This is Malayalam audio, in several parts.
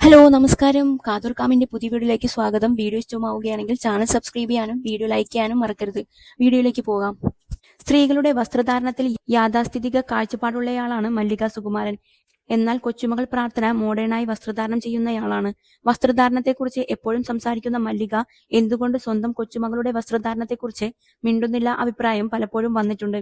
ഹലോ നമസ്കാരം. കാതൂർ കാമിന്റെ പുതിയ വീഡിയോയിലേക്ക് സ്വാഗതം. വീഡിയോ ഇഷ്ടമാവുകയാണെങ്കിൽ ചാനൽ സബ്സ്ക്രൈബ് ചെയ്യാനും വീഡിയോ ലൈക്ക് ചെയ്യാനും മറക്കരുത്. വീഡിയോയിലേക്ക് പോകാം. സ്ത്രീകളുടെ വസ്ത്രധാരണത്തിൽ യാഥാസ്ഥിതിക കാഴ്ചപ്പാടുള്ളയാളാണ് മല്ലിക സുകുമാരൻ. എന്നാൽ കൊച്ചുമകൾ പ്രാർത്ഥന മോഡേണായി വസ്ത്രധാരണം ചെയ്യുന്നയാളാണ്. വസ്ത്രധാരണത്തെക്കുറിച്ച് എപ്പോഴും സംസാരിക്കുന്ന മല്ലിക എന്തുകൊണ്ട് സ്വന്തം കൊച്ചുമകളുടെ വസ്ത്രധാരണത്തെക്കുറിച്ച് മിണ്ടുന്നില്ല അഭിപ്രായം പലപ്പോഴും വന്നിട്ടുണ്ട്.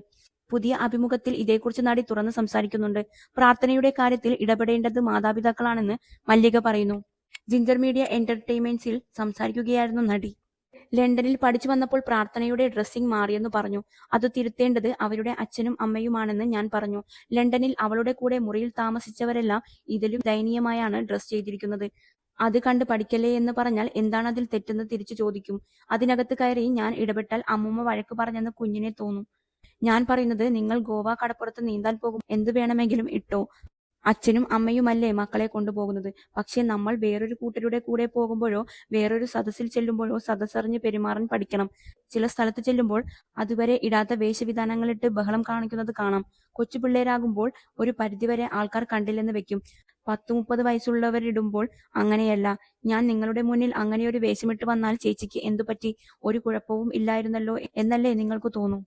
പുതിയ അഭിമുഖത്തിൽ ഇതേക്കുറിച്ച് നടി തുറന്ന് സംസാരിക്കുന്നുണ്ട്. പ്രാർത്ഥനയുടെ കാര്യത്തിൽ ഇടപെടേണ്ടത് മാതാപിതാക്കളാണെന്ന് മല്ലിക പറയുന്നു. ജിഞ്ചർ മീഡിയ എന്റർടൈൻമെന്റ്സിൽ സംസാരിക്കുകയായിരുന്നു നടി. ലണ്ടനിൽ പഠിച്ചു വന്നപ്പോൾ പ്രാർത്ഥനയുടെ ഡ്രസ്സിംഗ് മാറിയെന്ന് പറഞ്ഞു. അത് തിരുത്തേണ്ടത് അവരുടെ അച്ഛനും അമ്മയുമാണെന്ന് ഞാൻ പറഞ്ഞു. ലണ്ടനിൽ അവളുടെ കൂടെ മുറിയിൽ താമസിച്ചവരെല്ലാം ഇതിലും ദയനീയമായാണ് ഡ്രസ് ചെയ്തിരിക്കുന്നത്. അത് കണ്ട് പഠിക്കല്ലേ എന്ന് പറഞ്ഞാൽ എന്താണ് അതിൽ തെറ്റെന്ന് തിരിച്ചു ചോദിക്കും. അതിനകത്ത് കയറി ഞാൻ ഇടപെട്ടാൽ അമ്മൂമ്മ വഴക്ക് പറഞ്ഞെന്ന് കുഞ്ഞിനെ തോന്നും. ഞാൻ പറയുന്നത് നിങ്ങൾ ഗോവ കടപ്പുറത്ത് നീന്താൻ പോകും എന്ത് വേണമെങ്കിലും ഇട്ടോ. അച്ഛനും അമ്മയുമല്ലേ മക്കളെ കൊണ്ടുപോകുന്നത്? പക്ഷെ നമ്മൾ വേറൊരു കൂട്ടരുടെ കൂടെ പോകുമ്പോഴോ വേറൊരു സദസ്സിൽ ചെല്ലുമ്പോഴോ സദസ്സറിഞ്ഞ് പെരുമാറാൻ പഠിക്കണം. ചില സ്ഥലത്ത് ചെല്ലുമ്പോൾ അതുവരെ ഇടാത്ത വേഷവിധാനങ്ങളിട്ട് ബഹളം കാണിക്കുന്നത് കാണാം. കൊച്ചു പിള്ളേരാകുമ്പോൾ ഒരു പരിധിവരെ ആൾക്കാർ കണ്ടില്ലെന്ന് വെക്കും. പത്തു മുപ്പത് വയസ്സുള്ളവരിടുമ്പോൾ അങ്ങനെയല്ല. ഞാൻ നിങ്ങളുടെ മുന്നിൽ അങ്ങനെയൊരു വേഷമിട്ട് വന്നാൽ ചേച്ചിക്ക് എന്തു പറ്റി ഒരു കുഴപ്പവും ഇല്ലായിരുന്നല്ലോ എന്നല്ലേ നിങ്ങൾക്ക് തോന്നും.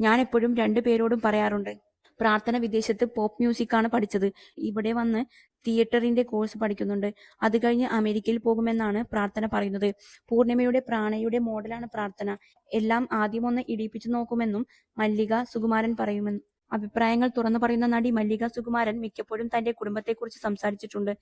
ഞാൻ എപ്പോഴും രണ്ടു പേരോടും പറയാറുണ്ട്. പ്രാർത്ഥന വിദേശത്ത് പോപ്പ് മ്യൂസിക് ആണ് പഠിച്ചത്. ഇവിടെ വന്ന് തിയേറ്ററിന്റെ കോഴ്സ് പഠിക്കുന്നുണ്ട്. അത് കഴിഞ്ഞ് അമേരിക്കയിൽ പോകുമെന്നാണ് പ്രാർത്ഥന പറയുന്നത്. പൂർണിമയുടെ പ്രാണയുടെ മോഡലാണ് പ്രാർത്ഥന. എല്ലാം ആദ്യമൊന്ന് ഇടിപ്പിച്ചു നോക്കുമെന്നും മല്ലിക സുകുമാരൻ പറയുമെന്നും അഭിപ്രായങ്ങൾ തുറന്നു പറയുന്ന നടി മല്ലിക സുകുമാരൻ മിക്കപ്പോഴും തന്റെ കുടുംബത്തെക്കുറിച്ച് സംസാരിച്ചിട്ടുണ്ട്.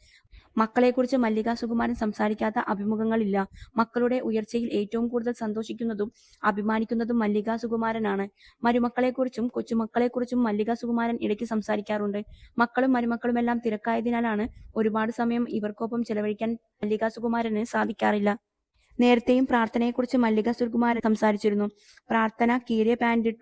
മക്കളെക്കുറിച്ച് മല്ലിക സുകുമാരൻ സംസാരിക്കാത്ത അഭിമുഖങ്ങളില്ല. മക്കളുടെ ഉയർച്ചയിൽ ഏറ്റവും കൂടുതൽ സന്തോഷിക്കുന്നതും അഭിമാനിക്കുന്നതും മല്ലിക സുകുമാരനാണ്. മരുമക്കളെക്കുറിച്ചും കൊച്ചുമക്കളെക്കുറിച്ചും മല്ലിക സുകുമാരൻ ഇടയ്ക്ക് സംസാരിക്കാറുണ്ട്. മക്കളും മരുമക്കളും എല്ലാം തിരക്കായതിനാലാണ് ഒരുപാട് സമയം ഇവർക്കൊപ്പം ചെലവഴിക്കാൻ മല്ലിക സുകുമാരന് സാധിക്കാറില്ല. നേരത്തെയും പ്രാർത്ഥനയെക്കുറിച്ച് മല്ലിക സുകുമാരൻ സംസാരിച്ചിരുന്നു. പ്രാർത്ഥന കീറിയ പാന്റ്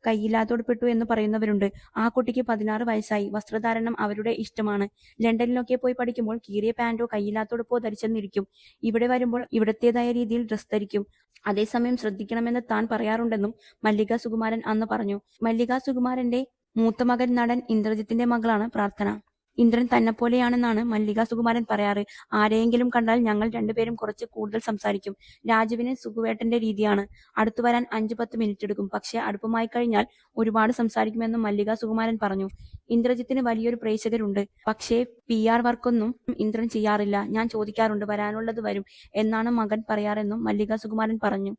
ഇട്ടു കയ്യില്ലാത്തോടുപ്പെട്ടു എന്ന് പറയുന്നവരുണ്ട്. ആ കുട്ടിക്ക് പതിനാറ് വയസ്സായി. വസ്ത്രധാരണം അവരുടെ ഇഷ്ടമാണ്. ലണ്ടനിലൊക്കെ പോയി പഠിക്കുമ്പോൾ കീറിയ പാന്റോ കയ്യില്ലാത്തോടുപ്പോ ധരിച്ചെന്നിരിക്കും. ഇവിടെ വരുമ്പോൾ ഇവിടത്തേതായ രീതിയിൽ ഡ്രസ് ധരിക്കും. അതേസമയം ശ്രദ്ധിക്കണമെന്ന് താൻ പറയാറുണ്ടെന്നും മല്ലിക സുകുമാരൻ അന്ന് പറഞ്ഞു. മല്ലിക സുകുമാരന്റെ മൂത്ത മകൻ നടൻ ഇന്ദ്രജിത്തിന്റെ മകളാണ് പ്രാർത്ഥന. ഇന്ദ്രൻ തന്നെ പോലെയാണെന്നാണ് മല്ലിക സുകുമാരൻ പറയാറ്. ആരെയെങ്കിലും കണ്ടാൽ ഞങ്ങൾ രണ്ടുപേരും കുറച്ച് കൂടുതൽ സംസാരിക്കും. രാജുവിന് സുഖുവേട്ടന്റെ രീതിയാണ്. അടുത്തു വരാൻ അഞ്ചു പത്ത് മിനിറ്റ് എടുക്കും. പക്ഷെ അടുപ്പമായി കഴിഞ്ഞാൽ ഒരുപാട് സംസാരിക്കുമെന്നും മല്ലിക സുകുമാരൻ പറഞ്ഞു. ഇന്ദ്രജിത്തിന് വലിയൊരു പ്രേക്ഷകരുണ്ട്. പക്ഷേ പി ആർ വർക്കൊന്നും ഇന്ദ്രൻ ചെയ്യാറില്ല. ഞാൻ ചോദിക്കാറുണ്ട് വരാനുള്ളത് വരും എന്നാണ് മകൻ പറയാറെന്നും മല്ലിക സുകുമാരൻ പറഞ്ഞു.